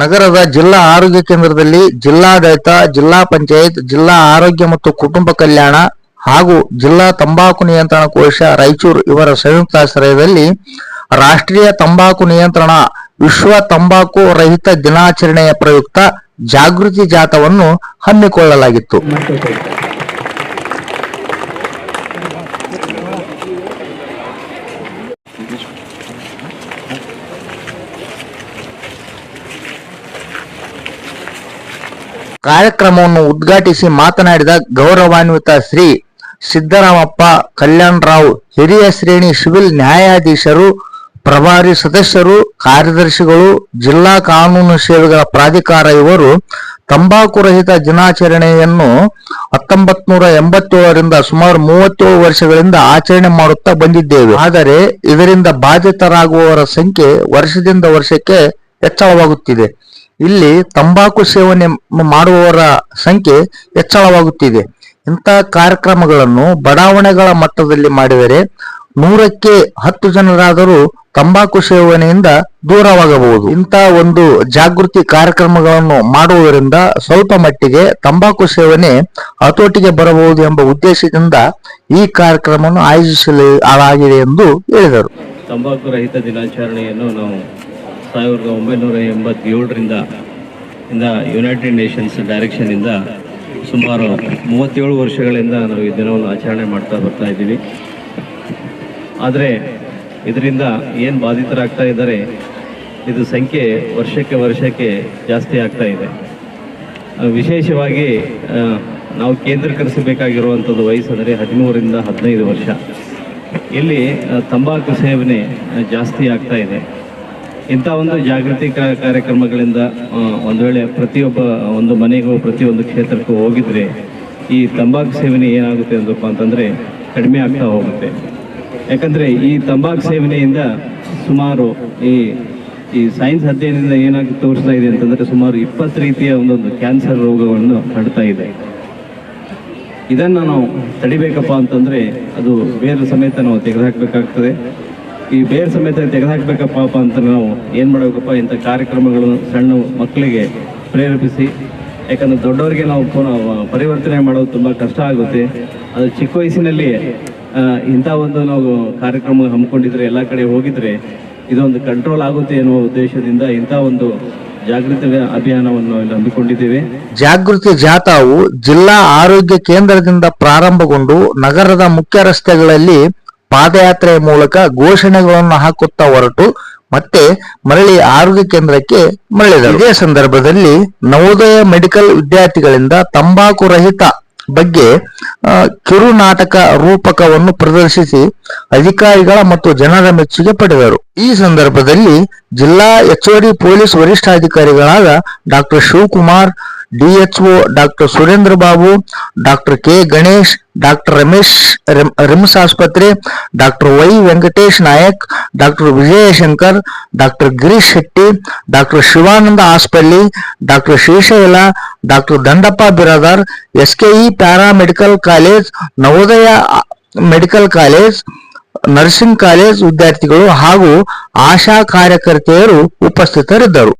ನಗರದ ಜಿಲ್ಲಾ ಆರೋಗ್ಯ ಕೇಂದ್ರದಲ್ಲಿ ಜಿಲ್ಲಾಡಳಿತ, ಜಿಲ್ಲಾ ಪಂಚಾಯತ್, ಜಿಲ್ಲಾ ಆರೋಗ್ಯ ಮತ್ತು ಕುಟುಂಬ ಕಲ್ಯಾಣ ಹಾಗೂ ಜಿಲ್ಲಾ ತಂಬಾಕು ನಿಯಂತ್ರಣ ಕೋಶ ರಾಯಚೂರು ಇವರ ಸಂಯುಕ್ತಾಶ್ರಯದಲ್ಲಿ ರಾಷ್ಟ್ರೀಯ ತಂಬಾಕು ನಿಯಂತ್ರಣ, ವಿಶ್ವ ತಂಬಾಕು ರಹಿತ ದಿನಾಚರಣೆಯ ಪ್ರಯುಕ್ತ ಜಾಗೃತಿ ಜಾಥವನ್ನು ಹಮ್ಮಿಕೊಳ್ಳಲಾಗಿತ್ತು. ಕಾರ್ಯಕ್ರಮವನ್ನು ಉದ್ಘಾಟಿಸಿ ಮಾತನಾಡಿದ ಗೌರವಾನ್ವಿತ ಶ್ರೀ ಸಿದ್ದರಾಮಪ್ಪ, ಕಲ್ಯಾಣರಾವ್, ಹಿರಿಯ ಶ್ರೇಣಿ ಸಿವಿಲ್ ನ್ಯಾಯಾಧೀಶರು, ಪ್ರಭಾರಿ ಸದಸ್ಯರು, ಕಾರ್ಯದರ್ಶಿಗಳು, ಜಿಲ್ಲಾ ಕಾನೂನು ಸೇವೆಗಳ ಪ್ರಾಧಿಕಾರ ಇವರು ತಂಬಾಕು ರಹಿತ ದಿನಾಚರಣೆಯನ್ನು ಹತ್ತೊಂಬತ್ ನೂರ ಎಂಬತ್ತೇಳರಿಂದ ಸುಮಾರು ಮೂವತ್ತೇಳು ವರ್ಷಗಳಿಂದ ಆಚರಣೆ ಮಾಡುತ್ತಾ ಬಂದಿದ್ದೇವೆ. ಆದರೆ ಇದರಿಂದ ಬಾಧಿತರಾಗುವವರ ಸಂಖ್ಯೆ ವರ್ಷದಿಂದ ವರ್ಷಕ್ಕೆ ಹೆಚ್ಚಳವಾಗುತ್ತಿದೆ. ಇಲ್ಲಿ ತಂಬಾಕು ಸೇವನೆ ಮಾಡುವವರ ಸಂಖ್ಯೆ ಹೆಚ್ಚಳವಾಗುತ್ತಿದೆ. ಇಂತಹ ಕಾರ್ಯಕ್ರಮಗಳನ್ನು ಬಡಾವಣೆಗಳ ಮಟ್ಟದಲ್ಲಿ ಮಾಡಿದರೆ ನೂರಕ್ಕೆ ಹತ್ತು ಜನರಾದರೂ ತಂಬಾಕು ಸೇವನೆಯಿಂದ ದೂರವಾಗಬಹುದು. ಇಂತಹ ಒಂದು ಜಾಗೃತಿ ಕಾರ್ಯಕ್ರಮಗಳನ್ನು ಮಾಡುವುದರಿಂದ ಸ್ವಲ್ಪ ಮಟ್ಟಿಗೆ ತಂಬಾಕು ಸೇವನೆ ಹತೋಟಿಗೆ ಬರಬಹುದು ಎಂಬ ಉದ್ದೇಶದಿಂದ ಈ ಕಾರ್ಯಕ್ರಮವನ್ನು ಆಯೋಜಿಸಲಾಗಿದೆ ಎಂದು ಹೇಳಿದರು. ತಂಬಾಕು ರಹಿತ ದಿನಾಚರಣೆಯನ್ನು ನಾವು ಸಾವಿರದ ಒಂಬೈನೂರ ಎಂಬತ್ತೇಳರಿಂದ ಇಂದ ಯುನೈಟೆಡ್ ನೇಷನ್ಸ್ ಡೈರೆಕ್ಷನಿಂದ ಸುಮಾರು ಮೂವತ್ತೇಳು ವರ್ಷಗಳಿಂದ ನಾವು ಈ ದಿನವನ್ನು ಆಚರಣೆ ಮಾಡ್ತಾ ಬರ್ತಾ ಇದ್ದೀವಿ. ಆದರೆ ಇದರಿಂದ ಏನು ಬಾಧಿತರಾಗ್ತಾ ಇದ್ದಾರೆ, ಇದು ಸಂಖ್ಯೆ ವರ್ಷಕ್ಕೆ ವರ್ಷಕ್ಕೆ ಜಾಸ್ತಿ ಆಗ್ತಾ ಇದೆ. ವಿಶೇಷವಾಗಿ ನಾವು ಕೇಂದ್ರೀಕರಿಸಬೇಕಾಗಿರುವಂಥದ್ದು ವಯಸ್ಸಂದರೆ ಹದಿಮೂರರಿಂದ ಹದಿನೈದು ವರ್ಷ. ಇಲ್ಲಿ ತಂಬಾಕು ಸೇವನೆ ಜಾಸ್ತಿ ಆಗ್ತಾ ಇದೆ. ಇಂಥ ಒಂದು ಜಾಗೃತಿ ಕಾರ್ಯಕ್ರಮಗಳಿಂದ ಒಂದು ವೇಳೆ ಪ್ರತಿಯೊಬ್ಬ ಒಂದು ಮನೆಗೂ, ಪ್ರತಿಯೊಂದು ಕ್ಷೇತ್ರಕ್ಕೂ ಹೋಗಿದ್ರೆ ಈ ತಂಬಾಕು ಸೇವನೆ ಏನಾಗುತ್ತೆ ಅಂದಪ್ಪ ಅಂತಂದರೆ ಕಡಿಮೆ ಆಗ್ತಾ ಹೋಗುತ್ತೆ. ಯಾಕಂದರೆ ಈ ತಂಬಾಕು ಸೇವನೆಯಿಂದ ಸುಮಾರು ಈ ಈ ಸೈನ್ಸ್ ಅಧ್ಯಯನದಿಂದ ಏನಾಗಿ ತೋರಿಸ್ತಾ ಇದೆ ಅಂತಂದರೆ ಸುಮಾರು ಇಪ್ಪತ್ತು ರೀತಿಯ ಒಂದೊಂದು ಕ್ಯಾನ್ಸರ್ ರೋಗವನ್ನು ಹರಡ್ತಾ ಇದೆ. ಇದನ್ನು ನಾವು ತಡಿಬೇಕಪ್ಪ ಅಂತಂದರೆ ಅದು ಬೇರೆ ಸಮೇತ ನಾವು ತೆಗೆದುಹಾಕಬೇಕಾಗ್ತದೆ. ಈ ಬೇರೆ ಸಮೇತ ತೆಗೆದುಹಾಕಬೇಕಪ್ಪ ಅಂತ ನಾವು ಏನು ಮಾಡಬೇಕಪ್ಪ ಇಂಥ ಕಾರ್ಯಕ್ರಮಗಳನ್ನು ಸಣ್ಣ ಮಕ್ಕಳಿಗೆ ಪ್ರೇರೇಪಿಸಿ. ಯಾಕಂದರೆ ದೊಡ್ಡವರಿಗೆ ನಾವು ಪರಿವರ್ತನೆ ಮಾಡೋದು ತುಂಬ ಕಷ್ಟ ಆಗುತ್ತೆ. ಅದು ಚಿಕ್ಕ ವಯಸ್ಸಿನಲ್ಲಿ ಇಂಥ ಒಂದು ನಾವು ಕಾರ್ಯಕ್ರಮ ಹಮ್ಮಿಕೊಂಡಿದ್ರೆ, ಎಲ್ಲ ಕಡೆ ಹೋಗಿದ್ರೆ ಇದೊಂದು ಕಂಟ್ರೋಲ್ ಆಗುತ್ತೆ ಎನ್ನುವ ಉದ್ದೇಶದಿಂದ ಇಂಥ ಒಂದು ಜಾಗೃತಿ ಅಭಿಯಾನವನ್ನು ಇಲ್ಲಿ ಹಮ್ಮಿಕೊಂಡಿದ್ದೇವೆ. ಜಾಗೃತಿ ಜಾಥಾವು ಜಿಲ್ಲಾ ಆರೋಗ್ಯ ಕೇಂದ್ರದಿಂದ ಪ್ರಾರಂಭಗೊಂಡು ನಗರದ ಮುಖ್ಯ ರಸ್ತೆಗಳಲ್ಲಿ ಪಾದಯಾತ್ರೆಯ ಮೂಲಕ ಘೋಷಣೆಗಳನ್ನು ಹಾಕುತ್ತಾ ಹೊರಟು ಮತ್ತೆ ಮರಳಿ ಆರೋಗ್ಯ ಕೇಂದ್ರಕ್ಕೆ ಮರಳಿದರು ಇದೇ ಸಂದರ್ಭದಲ್ಲಿ ನವೋದಯ ಮೆಡಿಕಲ್ ವಿದ್ಯಾರ್ಥಿಗಳಿಂದ ತಂಬಾಕು ರಹಿತ ಬಗ್ಗೆ ಕಿರು ನಾಟಕ ರೂಪಕವನ್ನು ಪ್ರದರ್ಶಿಸಿ ಅಧಿಕಾರಿಗಳ ಮತ್ತು ಜನರ ಮೆಚ್ಚುಗೆ ಪಡೆದರು. ಈ ಸಂದರ್ಭದಲ್ಲಿ ಜಿಲ್ಲಾ ಹೆಚ್ಚುವರಿ police ವರಿಷ್ಠಾಧಿಕಾರಿಗಳಾದ doctor Shivakumar DHO doctor Surendra Babu, doctor K Ganesh, doctor Ramesh RIM- RIMS ಆಸ್ಪತ್ರೆ, doctor Y Venkatesh Nayak, doctor Vijayashankar doctor Girish Shetty, doctor Shivananda Aspalli doctor Shrishaila doctor Dandappa Biradar SKE paramedical college, Navodaya medical college, nursing college ವಿದ್ಯಾರ್ಥಿಗಳು ಹಾಗೂ ಆಶಾ ಕಾರ್ಯಕರ್ತೆಯರು ಉಪಸ್ಥಿತರಿದ್ದರು.